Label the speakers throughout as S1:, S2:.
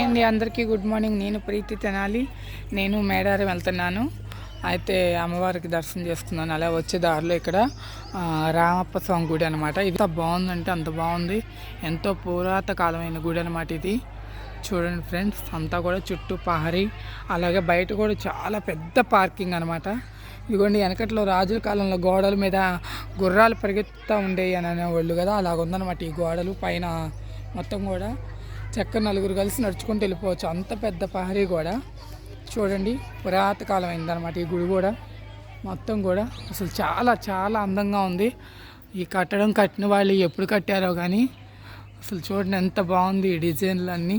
S1: అండి అందరికీ good morning. నేను ప్రీతి తెనాలి. నేను మేడారం వెళ్తున్నాను. అయితే అమ్మవారికి దర్శనం చేసుకున్నాను. అలా వచ్చే దారిలో ఇక్కడ రామప్ప స్వామి గుడి అనమాట ఇది ఎంత బాగుందంటే అంత బాగుంది. ఎంతో పురాతకాలమైన గుడి అనమాట ఇది. చూడండి ఫ్రెండ్స్ అంతా కూడా చుట్టూ పహరీ అలాగే బయట కూడా చాలా పెద్ద పార్కింగ్ అనమాట ఇదిగోండి వెనకట్లో రాజుల కాలంలో గోడల మీద గుర్రాలు పరిగెత్తుతూ ఉండేవి అని అనేవాళ్ళు కదా అలాగ ఉందన్నమాట ఈ గోడలు. పైన మొత్తం కూడా చక్క నలుగురు కలిసి నడుచుకుంటూ వెళ్ళిపోవచ్చు. అంత పెద్ద పహరీ కూడా చూడండి పురాతకాలం అయిందనమాట ఈ గుడి కూడా. మొత్తం కూడా అసలు చాలా చాలా అందంగా ఉంది. ఈ కట్టడం కట్టిన వాళ్ళు ఎప్పుడు కట్టారో కానీ అసలు చూడండి ఎంత బాగుంది ఈ డిజైన్లు అన్నీ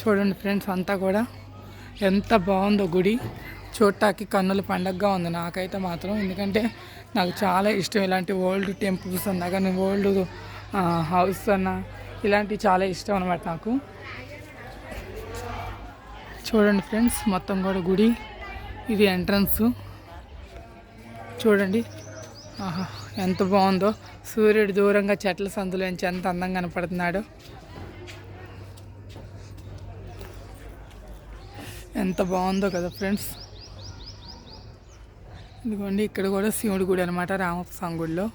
S1: చూడండి ఫ్రెండ్స్ అంతా కూడా ఎంత బాగుందో గుడి. చూడటానికి కన్నుల పండగగా ఉంది నాకైతే మాత్రం. ఎందుకంటే నాకు చాలా ఇష్టం ఇలాంటి ఓల్డ్ టెంపుల్స్ అన్నా కానీ ఓల్డ్ హౌస్ అన్న ఇలాంటివి చాలా ఇష్టం అనమాట నాకు. చూడండి ఫ్రెండ్స్ మొత్తం కూడా గుడి ఇది ఎంట్రన్స్. చూడండి. ఆహా ఎంత బాగుందో. సూర్యుడు దూరంగా చెట్ల సందులోంచి ఎంత అందంగా కనపడుతున్నాడు. ఎంత బాగుందో కదా ఫ్రెండ్స్. ఇదిగోండి ఇక్కడ కూడా శివుడి గుడి అనమాట రామస్వామి గుడిలో.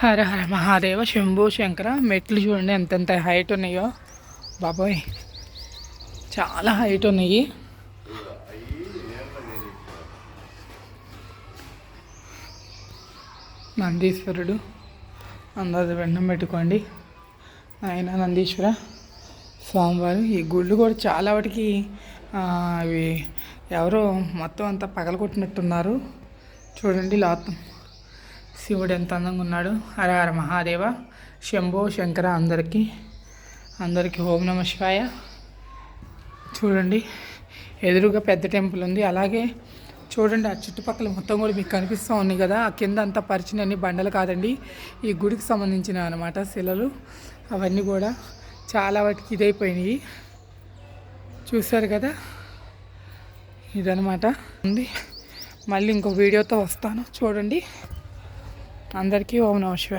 S1: హర హర మహాదేవ శంభు శంకర మెట్లు చూడండి ఎంతెంత హైట్ ఉన్నాయో. బాబోయ్ చాలా హైట్ ఉన్నాయి. నందీశ్వరుడు అందాజ వెండం పెట్టుకోండి. ఆయన నందీశ్వర స్వామివారు ఈ గుళ్ళు కూడా చాలా వాటికి అవి ఎవరో మొత్తం అంతా పగలగొట్టినట్టున్నారు. చూడండి లాతం శివుడు ఎంత అందంగా ఉన్నాడు. హరహర మహాదేవ. శంభో శంకర అందరికీ అందరికీ ఓం నమ శివాయ. చూడండి ఎదురుగా పెద్ద టెంపుల్ ఉంది. అలాగే చూడండి ఆ చుట్టుపక్కల మొత్తం కూడా మీకు కనిపిస్తూ ఉన్నాయి కదా. ఆ కింద అంతా పరిచిన అన్ని బండలు కాదండి. ఈ గుడికి సంబంధించిన అనమాట శిలలు. అవన్నీ కూడా చాలా వాటికి ఇదైపోయినాయి. చూశారు కదా? ఇదనమాట ఉంది. మళ్ళీ ఇంకో వీడియోతో వస్తాను. చూడండి. అందరికీ ఓం నమ శివాయ్.